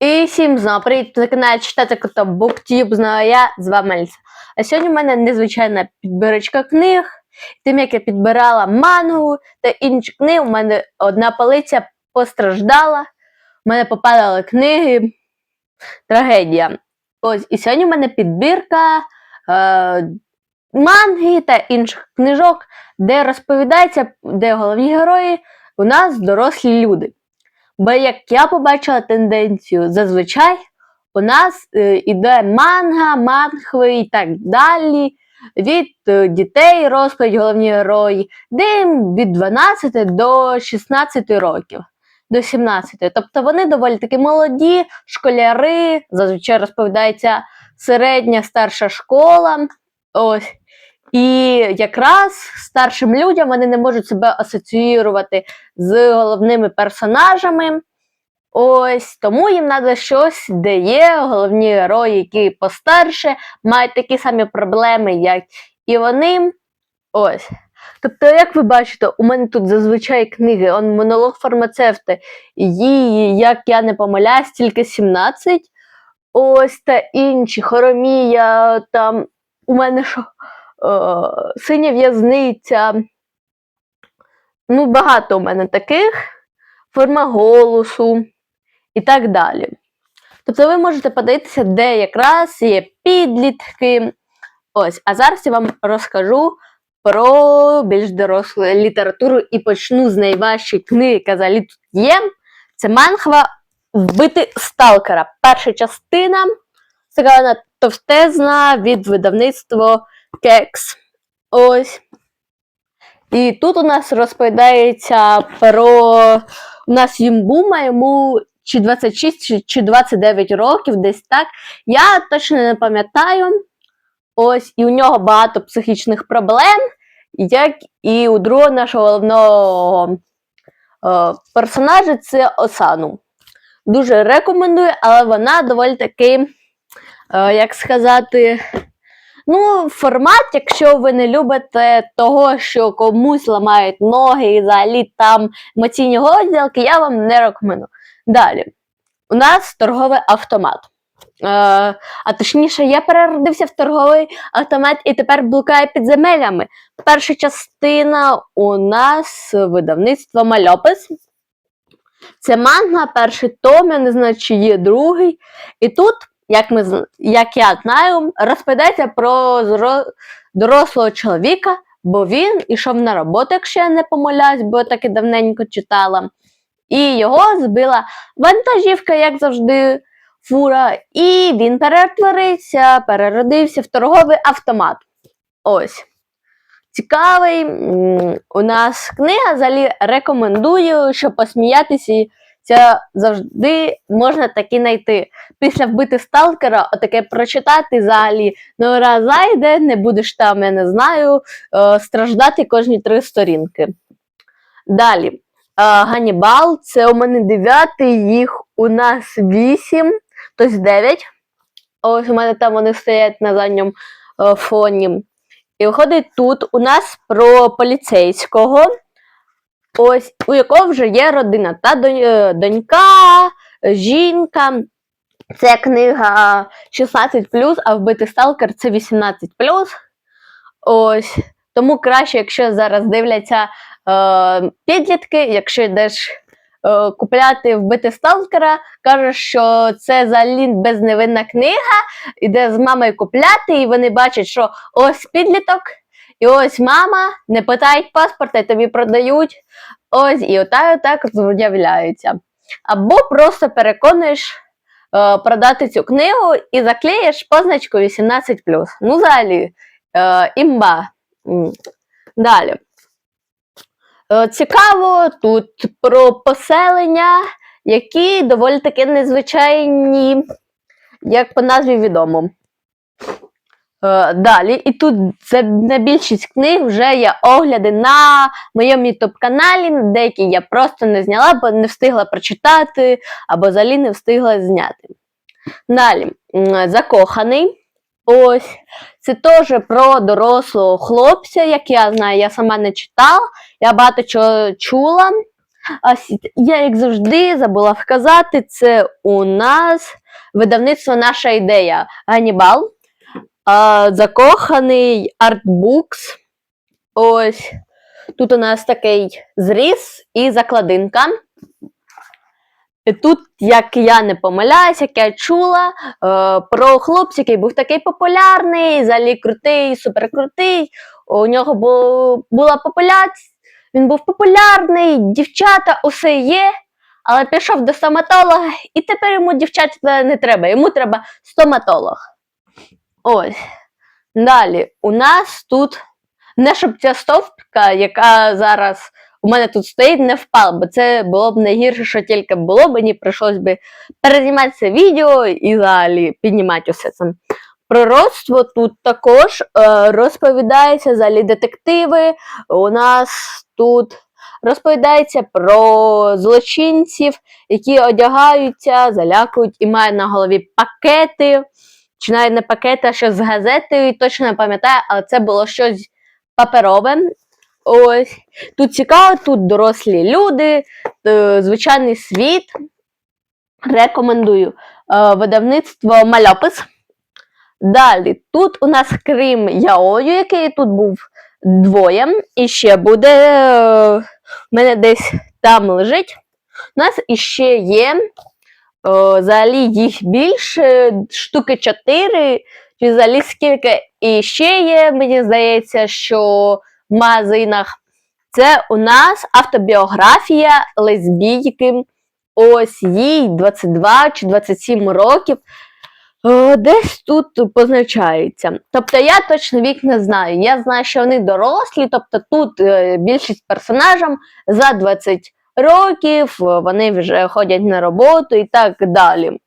І всім знову привіт, на каналі читати кота BookTube, знаю я, з вами Альса. А сьогодні в мене незвичайна підбірочка книг. Тим, як я підбирала мангу та інші книги, у мене одна полиця постраждала, у мене попадали книги. Трагедія. Ось, і сьогодні в мене підбірка е, манги та інших книжок, де розповідається, де головні герої у нас дорослі люди. Бо як я побачила тенденцію, зазвичай у нас е, іде манга, мангви і так далі. Від е, дітей розповідь головні герої, де їм від 12 до 16 років, до 17. Тобто вони доволі таки молоді, школяри, зазвичай розповідається середня старша школа. Ось. І якраз старшим людям вони не можуть себе асоціювати з головними персонажами. Ось тому їм треба щось, де є головні герої, які постарше, мають такі самі проблеми, як і вони. Ось. Тобто, як ви бачите, у мене тут зазвичай книги, он монолог фармацевта, її, як я не помиляюсь, тільки 17. Ось та інші, хоромія, там у мене що, синя в'язниця. Ну, багато у мене таких, форма голосу і так далі. Тобто ви можете подивитися, де якраз є підлітки. Ось, а зараз я вам розкажу про більш дорослу літературу і почну з найважчої книги, яка взагалі тут є. Це манхва Вбити Сталкера. Перша частина. Така вона товстезна від видавництва Кекс. Ось. І тут у нас розповідається про у нас Юмбума, йому чи 26, чи- чи 29 років, десь так. Я точно не пам'ятаю. Ось, і у нього багато психічних проблем, як і у другого нашого головного е, персонажа це Осану. Дуже рекомендую, але вона доволі таки, е, як сказати, Ну, формат, якщо ви не любите того, що комусь ламають ноги і взагалі там емоційні розділки, я вам не рекомендую. Далі, у нас торговий автомат. Е, а точніше, я переродився в торговий автомат і тепер блукаю підземеллями. Перша частина у нас видавництво Мальопис. Це манга, перший том, я не знаю, чи є другий. І тут як, ми, як я знаю, розповідається про дорослого чоловіка, бо він ішов на роботу, якщо я не помиляюсь, бо я таки давненько читала. І його збила вантажівка, як завжди, фура, і він перетворився, переродився в торговий автомат. Ось. Цікавий у нас книга, взагалі рекомендую, щоб посміятися. Це завжди можна таки знайти після вбити сталкера, отаке прочитати взагалі. Ну, раз зайде, не будеш там, я не знаю, е, страждати кожні три сторінки. Далі. Е, Ганнібал, це у мене дев'ятий, їх у нас вісім, тобто дев'ять. Ось у мене там вони стоять на задньому е, фоні. І виходить тут у нас про поліцейського, ось у якого вже є родина та е, донька, жінка. Це книга 16, а вбити сталкер це 18. Ось. Тому краще, якщо зараз дивляться е, підлітки, якщо йдеш е, купляти вбити сталкера, кажеш, що це взагалі безневинна книга, іде з мамою купляти, і вони бачать, що ось підліток, і ось мама, не питають паспорта, і тобі продають. Ось, і отак, отак от з'являються. Або просто переконуєш е, продати цю книгу і заклеїш позначку 18. Ну, взагалі, е, імба. Далі. Е, цікаво тут про поселення, які доволі таки незвичайні, як по назві відомо. Е, далі, і тут це на більшість книг вже є огляди на моєму youtube каналі деякі я просто не зняла, бо не встигла прочитати, або взагалі не встигла зняти. Далі, закоханий. Ось. Це теж про дорослого хлопця, як я знаю, я сама не читала, я багато чого чула. Ось, я, як завжди, забула вказати, це у нас видавництво наша ідея Ганібал. Закоханий артбукс. Ось тут у нас такий зріз і закладинка. І тут, як я не помиляюсь, як я чула е, про хлопця, який був такий популярний, взагалі крутий, суперкрутий. У нього бу- була популяція, він був популярний, дівчата усе є, але пішов до стоматолога, і тепер йому дівчата не треба, йому треба стоматолог. Ось. Далі, у нас тут не щоб ця стовпка, яка зараз у мене тут стоїть, не впала, бо це було б найгірше, що тільки було, мені прийшлось би перезнімати це відео і взагалі піднімати усе це. Пророцтво тут також е, розповідається взагалі детективи. У нас тут розповідається про злочинців, які одягаються, залякують і мають на голові пакети. Чи навіть не пакети, а щось з газетою, точно не пам'ятаю, але це було щось паперове. Ось. Тут цікаво, тут дорослі люди, е, звичайний світ. Рекомендую. Е, видавництво Мальопис. Далі, тут у нас крім Яою, який тут був двоє, і ще буде. е, У мене десь там лежить. У нас іще є. Взагалі їх більше, штуки 4, чи взагалі скільки. І ще є, мені здається, що в магазинах. Це у нас автобіографія лесбійки. Ось їй 22 чи 27 років. Десь тут позначається. Тобто я точно вік не знаю. Я знаю, що вони дорослі, тобто тут е, більшість персонажам за 20 років, вони вже ходять на роботу і так далі.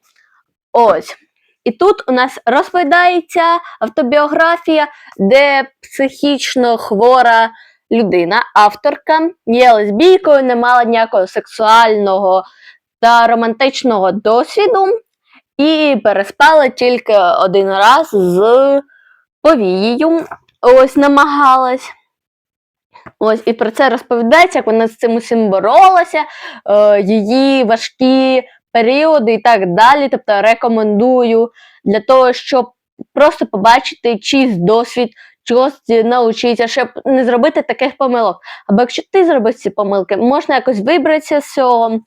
Ось. І тут у нас розповідається автобіографія, де психічно хвора людина, авторка, є лесбійкою, не мала ніякого сексуального та романтичного досвіду, і переспала тільки один раз з повією. Ось намагалась. Ось, і про це розповідається, як вона з цим усім боролася, е, її важкі періоди і так далі. Тобто рекомендую для того, щоб просто побачити чийсь досвід, чогось навчитися, щоб не зробити таких помилок. Або якщо ти зробив ці помилки, можна якось вибратися з цього.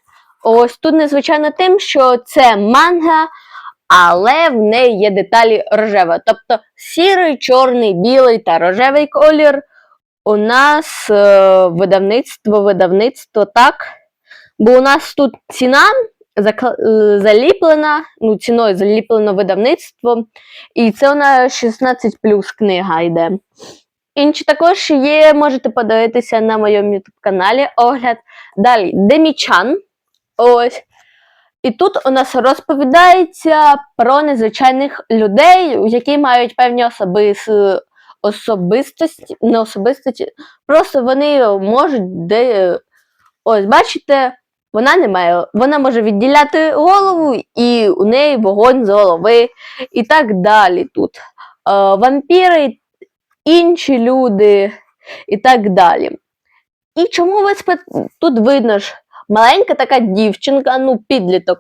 Ось тут незвичайно тим, що це манга, але в неї є деталі рожева. Тобто сірий, чорний, білий та рожевий колір. У нас е, видавництво, видавництво так. Бо у нас тут ціна е, заліплена, ну, ціною заліплено видавництво, і це у нас 16 плюс книга йде. Інші також є, можете подивитися на моєму YouTube каналі огляд. Далі Демічан. Ось. І тут у нас розповідається про незвичайних людей, які мають певні особис... особистості, не особистості, просто вони можуть де. Ось, бачите, вона не має, вона може відділяти голову, і у неї вогонь з голови, і так далі тут. Е, вампіри, інші люди, і так далі. І чому ви тут видно ж маленька така дівчинка, ну, підліток,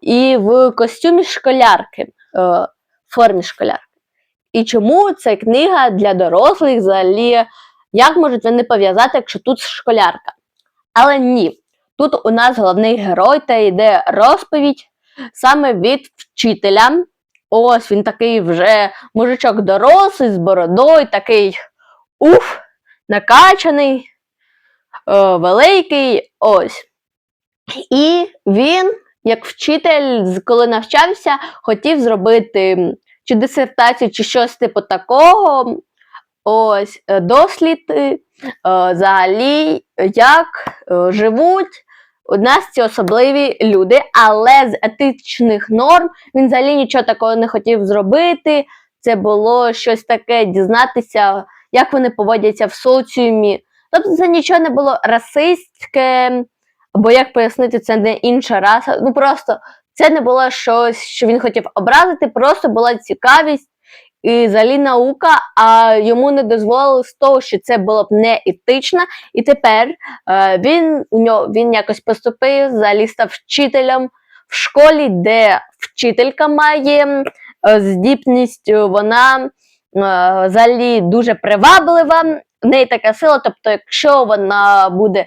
і в костюмі школярки, е, формі школярки. І чому це книга для дорослих взагалі? Як можуть вони пов'язати, якщо тут школярка? Але ні. Тут у нас головний герой та йде розповідь саме від вчителя. Ось він такий вже мужичок дорослий з бородою, такий уф, накачаний, е, великий. Ось. І він, як вчитель, коли навчався, хотів зробити чи дисертацію, чи щось типу такого. Ось е, дослід е, взагалі, як е, живуть у нас ці особливі люди, але з етичних норм він взагалі нічого такого не хотів зробити. Це було щось таке дізнатися, як вони поводяться в соціумі. Тобто це нічого не було расистське, або як пояснити, це не інша раса. Ну просто це не було щось, що він хотів образити, просто була цікавість. і взагалі наука, а йому не дозволили з того, що це було б не етично. І тепер е, він у нього він якось поступив, взагалі став вчителем в школі, де вчителька має е, здібність, вона е, взагалі дуже приваблива, в неї така сила. Тобто, якщо вона буде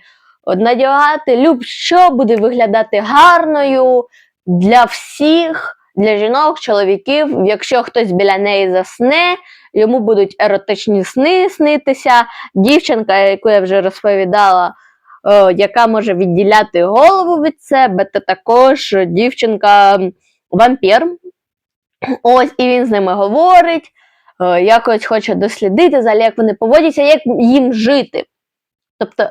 надягати люб, що буде виглядати гарною для всіх, для жінок, чоловіків. Якщо хтось біля неї засне, йому будуть еротичні сни снитися. Дівчинка, яку я вже розповідала, е, яка може відділяти голову від себе, та також дівчинка вампір. Ось, і він з ними говорить, е, якось хоче дослідити, взагалі, як вони поводяться, як їм жити. Тобто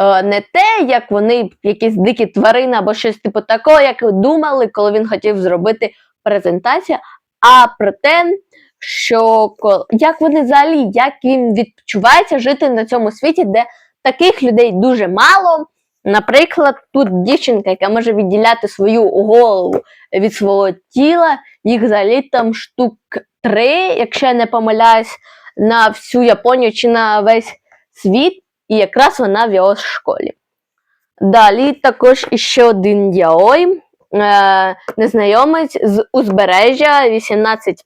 не те, як вони якісь дикі тварини або щось типу такого, як думали, коли він хотів зробити презентацію, а про те, що як вони взагалі, як їм відчувається жити на цьому світі, де таких людей дуже мало. Наприклад, тут дівчинка, яка може відділяти свою голову від свого тіла, їх взагалі там штук три, якщо я не помиляюсь, на всю Японію чи на весь світ, і якраз вона в його школі. Далі також іще один яой, е, незнайомець з узбережжя 18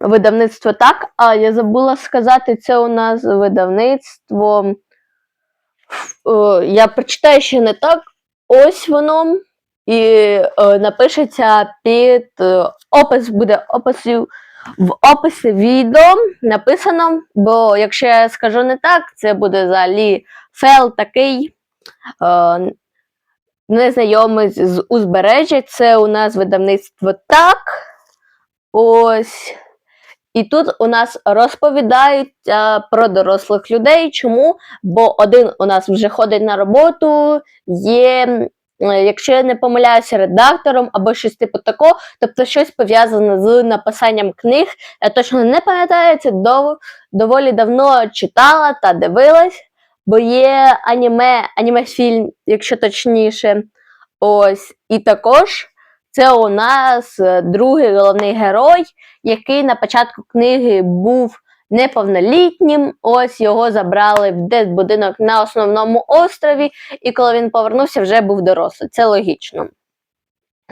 Видавництво так, а я забула сказати, це у нас видавництво. Е, я прочитаю ще не так. Ось воно. І е, напишеться під е, опис буде описів в описі відео написано, бо якщо я скажу не так, це буде взагалі фейл такий е, незнайомець з узбережжя. Це у нас видавництво так. Ось. І тут у нас розповідають е, про дорослих людей. Чому? Бо один у нас вже ходить на роботу, є, якщо я не помиляюся, редактором або щось типу такого, тобто щось пов'язане з написанням книг. Я точно не пам'ятаю, це дов, доволі давно читала та дивилась, бо є аніме, аніме-фільм, якщо точніше. Ось. І також це у нас е, другий головний герой, який на початку книги був неповнолітнім. Ось його забрали в дитбудинок на основному острові, і коли він повернувся, вже був дорослий. Це логічно.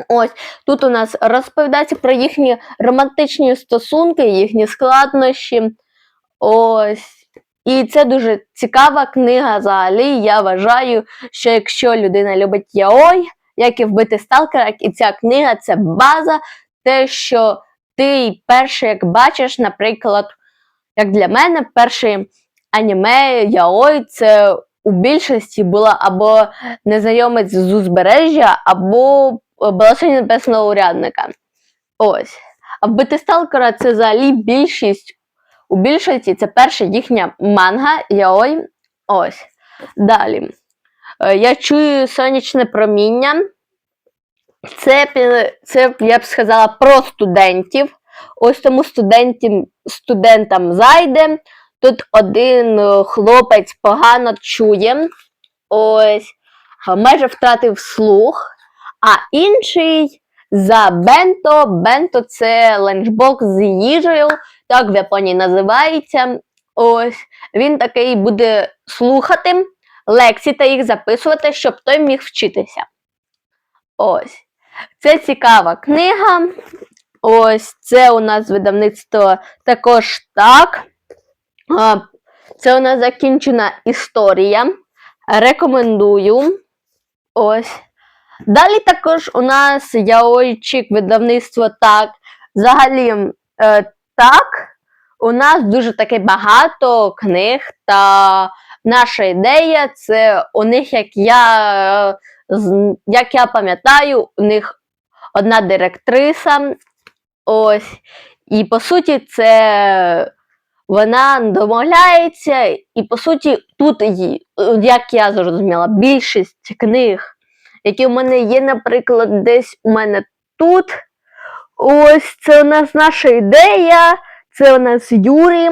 Ось тут у нас розповідається про їхні романтичні стосунки, їхні складнощі. Ось. І це дуже цікава книга взагалі. Я вважаю, що якщо людина любить яой, як і вбити сталкера, і ця книга це база, те, що ти перше, як бачиш, наприклад, як для мене, перший аніме яой це у більшості була або незнайомець з узбережжя, або баласині небесного урядника. Ось. А вбити сталкера це взагалі більшість. У більшості це перша їхня манга яой. Ось. Далі. Е, Я чую сонячне проміння. Це, це я б сказала про студентів. Ось тому студентам, студентам зайде. Тут один е, хлопець погано чує, ось майже втратив слух, а інший за бенто. Бенто це ленчбокс з їжею, так в Японії називається. Ось він такий буде слухати лекції та їх записувати, щоб той міг вчитися. Ось. Це цікава книга. Ось це у нас видавництво також так. Це у нас закінчена історія. Рекомендую. Ось. Далі також у нас яойчик видавництво так. Взагалі, е, так, у нас дуже таке багато книг, та наша ідея це у них, як я, е, як я пам'ятаю, у них одна директриса. Ось. І по суті, це вона домовляється, і по суті, тут, як я зрозуміла, більшість книг, які в мене є, наприклад, десь у мене тут. Ось це у нас наша ідея, це у нас Юрій.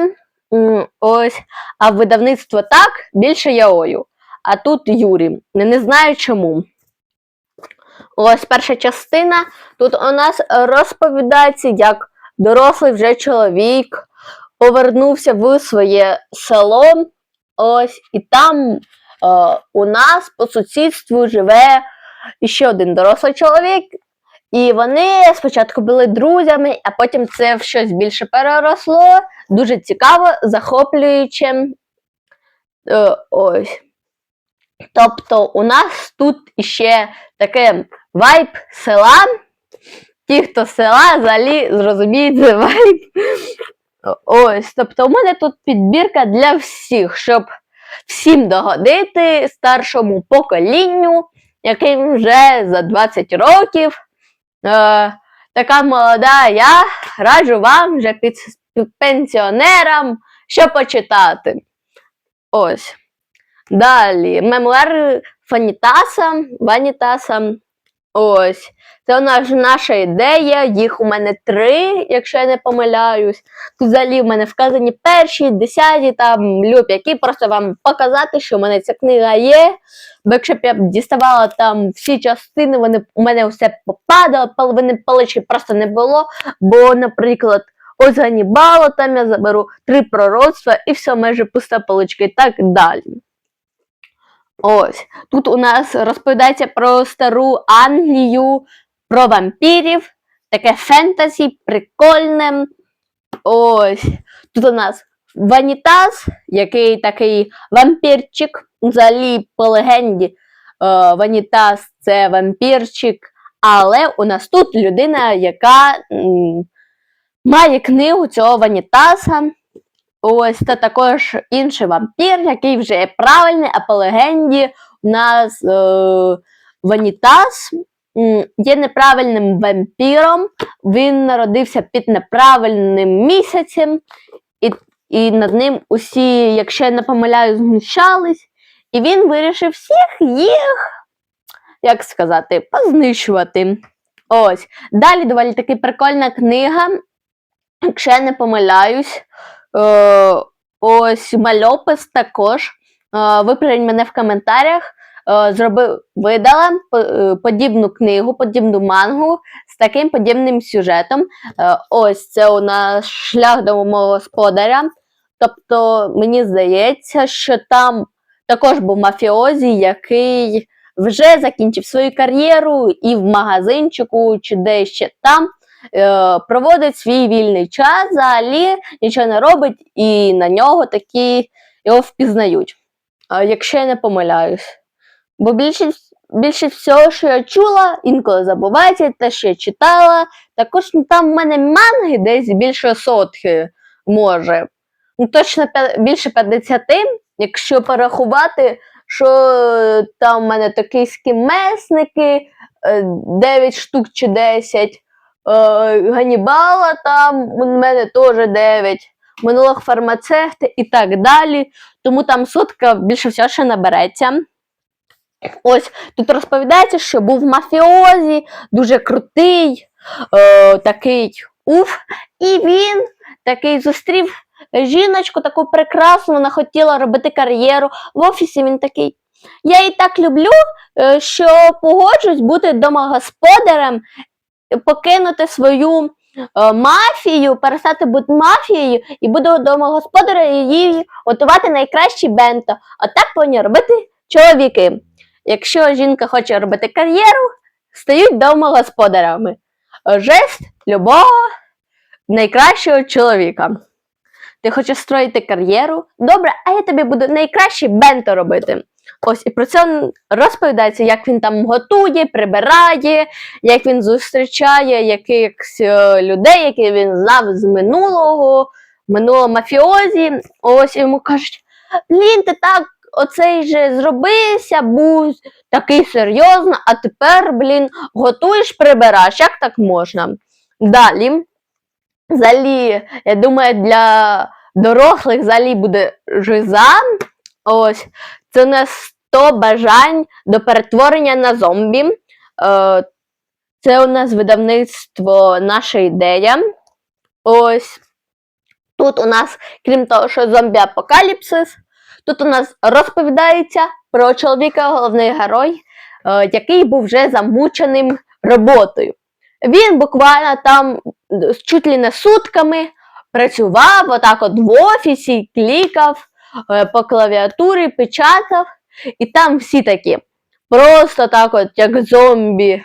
м, Ось, а видавництво так, більше яою. А тут Юрій. Не, не знаю чому. Ось перша частина. Тут у нас розповідається, як дорослий вже чоловік повернувся в своє село. Ось, і там е, у нас по сусідству живе ще один дорослий чоловік. І вони спочатку були друзями, а потім це в щось більше переросло. Дуже цікаво, захоплююче. Е, ось. Тобто у нас тут іще таке вайб села. Ті, хто села, взагалі зрозуміють вайб. Ось, тобто у мене тут підбірка для всіх, щоб всім догодити старшому поколінню, яким вже за 20 років. Е, така молода я раджу вам вже під пенсіонерам що почитати. Ось. Далі. Мемуари Фанітаса, Ванітаса. Ось. Це у нас наша ідея. Їх у мене три, якщо я не помиляюсь. Тут взагалі в мене вказані перші, десяті, там люб, які просто вам показати, що в мене ця книга є. Бо якщо б я б діставала там всі частини, вони у мене все попадало, половини палички просто не було. Бо, наприклад, ось Ганібала, там я заберу три пророцтва і все, майже пуста поличка і так далі. Ось. Тут у нас розповідається про стару Англію, про вампірів, таке фентезі, прикольне. Ось. Тут у нас Ванітас, який такий вампірчик. Взагалі, по легенді, е, Ванітас це вампірчик. Але у нас тут людина, яка м, має книгу цього Ванітаса. Ось це також інший вампір, який вже є правильний, а по легенді у нас е, Ванітас є неправильним вампіром. Він народився під неправильним місяцем, і, і над ним усі, якщо я не помиляю, знущались. І він вирішив всіх їх, як сказати, познищувати. Ось. Далі доволі таки прикольна книга, якщо я не помиляюсь. Е, ось мальопис також. Е, виправіть мене в коментарях. Е, зробив, видала подібну книгу, подібну мангу з таким подібним сюжетом. Ось це у нас шлях до мого господаря. Тобто, мені здається, що там також був мафіозі, який вже закінчив свою кар'єру і в магазинчику, чи де ще там е, проводить свій вільний час, взагалі нічого не робить, і на нього такі його впізнають. Е, якщо я не помиляюсь. Бо більшість, більше всього, що я чула, інколи забувається, те, що я читала. Також ну, там в мене манги десь більше сотки може. Ну, точно більше 50, якщо порахувати, що е, там в мене токійські месники, е, 9 штук чи 10. Е, Ганібала там у мене теж 9. Монолог фармацевти і так далі. Тому там сотка більше всього ще набереться. Ось тут розповідається, що був мафіозі, дуже крутий, е, такий уф, і він такий зустрів жіночку, таку прекрасну, вона хотіла робити кар'єру. В офісі він такий. Я її так люблю, е, що погоджуюсь бути домогосподарем, покинути свою е, мафію, перестати бути мафією і буду домогосподарем і їй готувати найкращі бенто. Отак повинні робити чоловіки. Якщо жінка хоче робити кар'єру, стають домогосподарями. Жест любого найкращого чоловіка. Ти хочеш строїти кар'єру? Добре, а я тобі буду найкраще бенто робити. Ось і про це розповідається, як він там готує, прибирає, як він зустрічає якихось е, людей, які він знав з минулого, минулого мафіозі. Ось йому кажуть: блін, ти так оцей же зробився, був такий серйозно, а тепер, блін, готуєш, прибираєш. Як так можна? Далі. Взагалі, я думаю, для дорослих взагалі буде жиза. Ось. Це нас 100 бажань до перетворення на зомбі. Е, Це у нас видавництво наша ідея. Ось. Тут у нас, крім того, що зомбі-апокаліпсис, тут у нас розповідається про чоловіка, головний герой, е, який був вже замученим роботою. Він буквально там чуть ли не сутками працював отак от в офісі, клікав по клавіатурі, печатав, і там всі такі просто так от, як зомбі,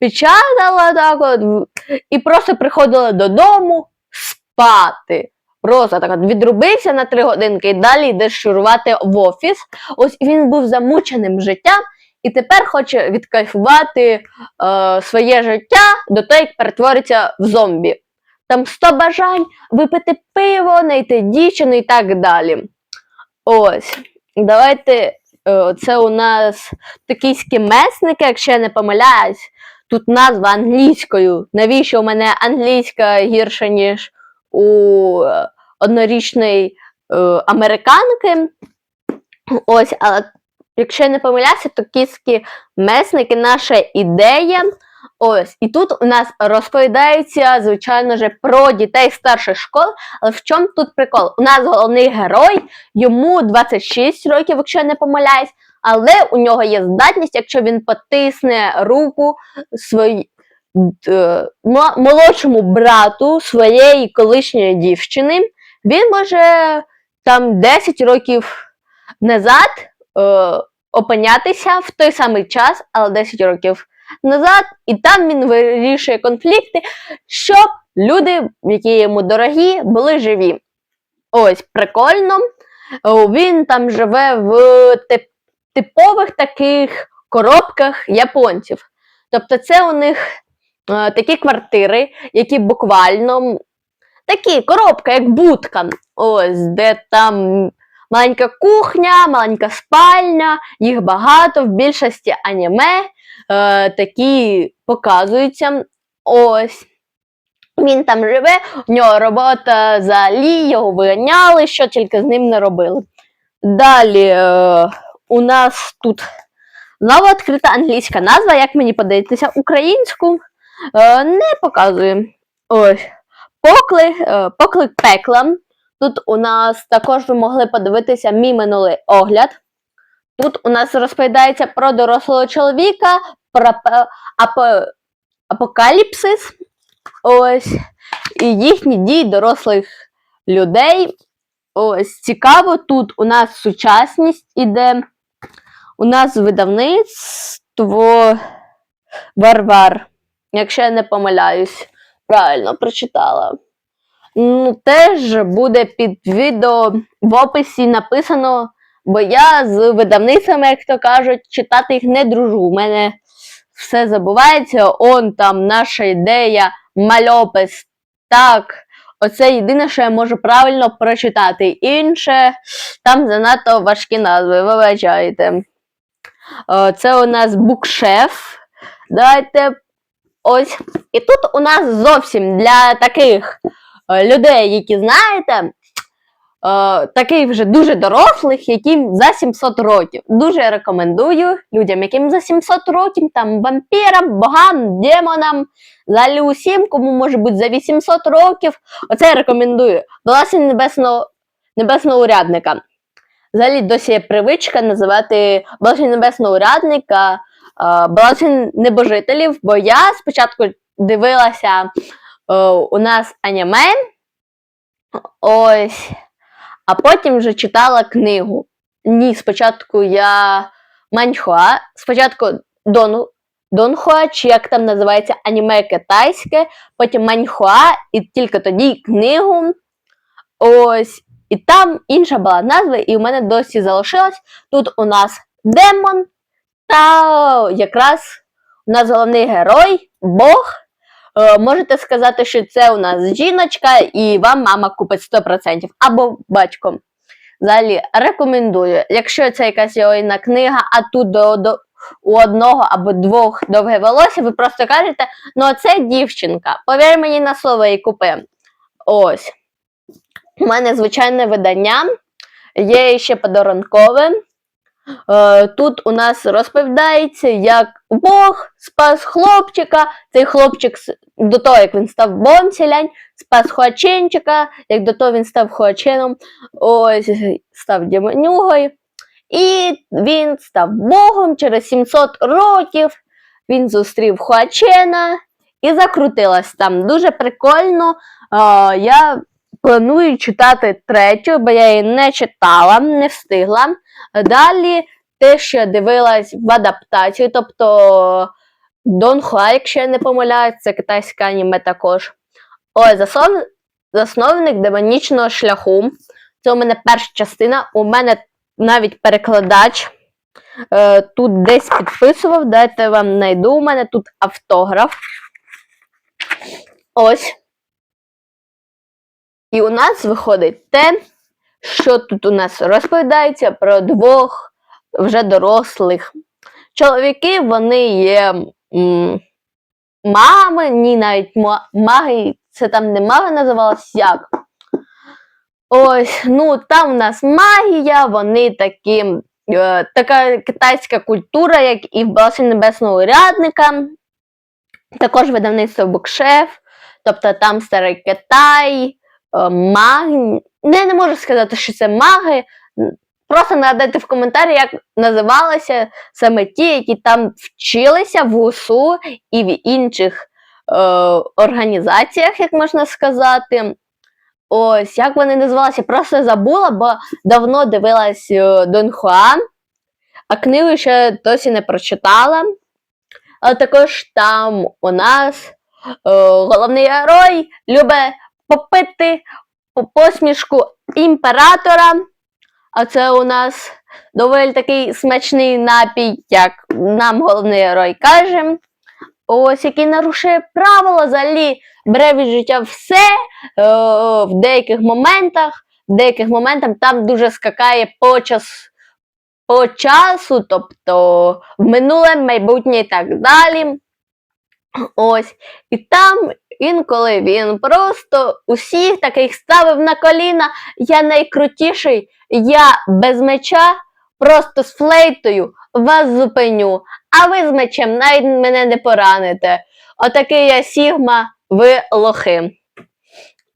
печатала так от, і просто приходила додому спати. Просто так от відрубився на три годинки і далі йде шурувати в офіс. Ось він був замученим життям і тепер хоче відкайфувати е, своє життя до того, як перетвориться в зомбі. Там 100 бажань випити пиво, знайти дівчину і так далі. Ось. Давайте. е, Це у нас токійські месники, якщо я не помиляюсь. Тут назва англійською. Навіщо у мене англійська гірша, ніж у е, однорічної е, американки? Ось, але якщо я не помиляюся, токійські месники наша ідея. Ось, і тут у нас розповідається, звичайно ж, про дітей старших школ. Але в чому тут прикол? У нас головний герой, йому 26 років, якщо я не помиляюсь, але у нього є здатність, якщо він потисне руку свої, д- молодшому брату своєї колишньої дівчини, він може там 10 років назад е, опинятися в той самий час, але 10 років назад, і там він вирішує конфлікти, щоб люди, які йому дорогі, були живі. Ось, прикольно. Він там живе в тип- типових таких коробках японців. Тобто, це у них е, такі квартири, які буквально такі коробка, як будка. Ось, де там маленька кухня, маленька спальня, їх багато, в більшості аніме е, такі показуються. Ось. Він там живе, в нього робота взагалі, його виганяли, що тільки з ним не робили. Далі е, у нас тут знову відкрита англійська назва, як мені подається, українську е, не показує. Ось. Покли, е, поклик пекла. Тут у нас також ви могли подивитися мій минулий огляд. Тут у нас розповідається про дорослого чоловіка, про апокаліпсис. Ось. І їхні дії дорослих людей. Ось цікаво, тут у нас сучасність іде. У нас видавництво Варвар. Якщо я не помиляюсь, правильно прочитала. Ну, теж буде під відео в описі написано, бо я з видавництвами, як то кажуть, читати їх не дружу. У мене все забувається. Он там наша ідея, мальопис. Так, оце єдине, що я можу правильно прочитати. Інше там занадто важкі назви, вибачайте. Е, Це у нас букшеф. Давайте ось. І тут у нас зовсім для таких е, людей, які знаєте, е, таких вже дуже дорослих, яким за 700 років. Дуже рекомендую людям, яким за 700 років, там вампірам, богам, демонам, взагалі усім, кому може бути за 800 років. Оце я рекомендую. Власне небесного, небесного урядника. Взагалі досі є привичка називати Благословень небесного урядника е, небожителів, бо я спочатку дивилася е, у нас аніме, ось, а потім вже читала книгу. Ні, спочатку я Маньхуа, спочатку Дон, Донхуа, чи як там називається аніме китайське, потім Маньхуа, і тільки тоді книгу. Ось. І там інша була назва, і у мене досі залишилась. Тут у нас демон, та якраз у нас головний герой, Бог. Е, можете сказати, що це у нас жіночка, і вам мама купить 100%. Або батько. Взагалі, рекомендую. Якщо це якась його інна книга, а тут до, до, у одного або двох довге волосся, ви просто кажете, ну це дівчинка. Повір мені на слово і купи. Ось. У мене звичайне видання. Є ще подарункове. Е, Тут у нас розповідається, як Бог спас хлопчика. Цей хлопчик до того, як він став бомцілянь, спас Хуачинчика, як до того він став Хуачином, ось став демонюгою. І він став Богом через 700 років. Він зустрів Хуачена і закрутилась там. Дуже прикольно. Е, я планую читати третю, бо я її не читала, не встигла. Далі те, що дивилась в адаптацію, тобто Дон Хуа, якщо я не помиляюсь, це китайське аніме також. Ой, заснов... засновник демонічного шляху. Це у мене перша частина. У мене навіть перекладач е, тут десь підписував. Дайте вам знайду. У мене тут автограф. Ось. І у нас виходить те, що тут у нас розповідається про двох вже дорослих чоловіки, вони є м, мами, ні, навіть ма- маги, це там не мага називалась як. Ось, ну там у нас магія, вони такі, е, така китайська культура, як і в Баласі Небесного урядника. Також видавництво Букшеф, тобто там старий Китай, маги. Не, не можу сказати, що це маги. Просто нагадайте в коментарі, як називалися саме ті, які там вчилися в УСУ і в інших е, організаціях, як можна сказати. Ось, як вони називалися, просто забула, бо давно дивилась е, Дон Хуан, а книгу ще досі не прочитала. А також там у нас е, головний герой любить попити посмішку імператора. А це у нас доволі такий смачний напій, як нам головний герой каже. Ось який нарушує правила, взагалі бере від життя все е, в деяких моментах, в деяких моментах там дуже скакає по, час, по часу, тобто в минуле, майбутнє і так далі. Ось. І там інколи він просто усіх таких ставив на коліна. Я найкрутіший, я без меча, просто з флейтою вас зупиню, а ви з мечем навіть мене не пораните. Отакий я Сігма, ви лохи.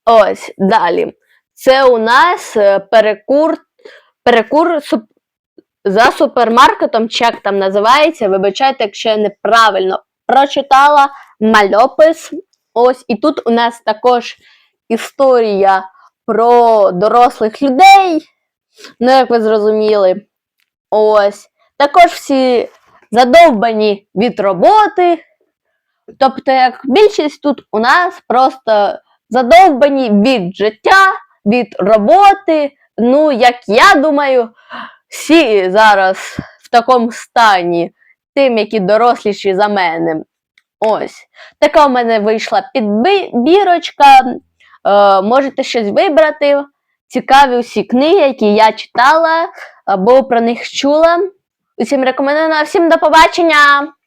Ось далі. Це у нас е, перекур, перекур суп- за супермаркетом, чи як там називається. Вибачайте, якщо я неправильно прочитала мальопис. Ось, і тут у нас також історія про дорослих людей. Ну, як ви зрозуміли. Ось. Також всі задовбані від роботи. Тобто, як більшість тут у нас просто задовбані від життя, від роботи. Ну, як я думаю, всі зараз в такому стані, тим, які доросліші за мене. Ось. Така у мене вийшла підбірочка. Е, можете щось вибрати. Цікаві усі книги, які я читала або про них чула. Усім рекомендую. Всім до побачення!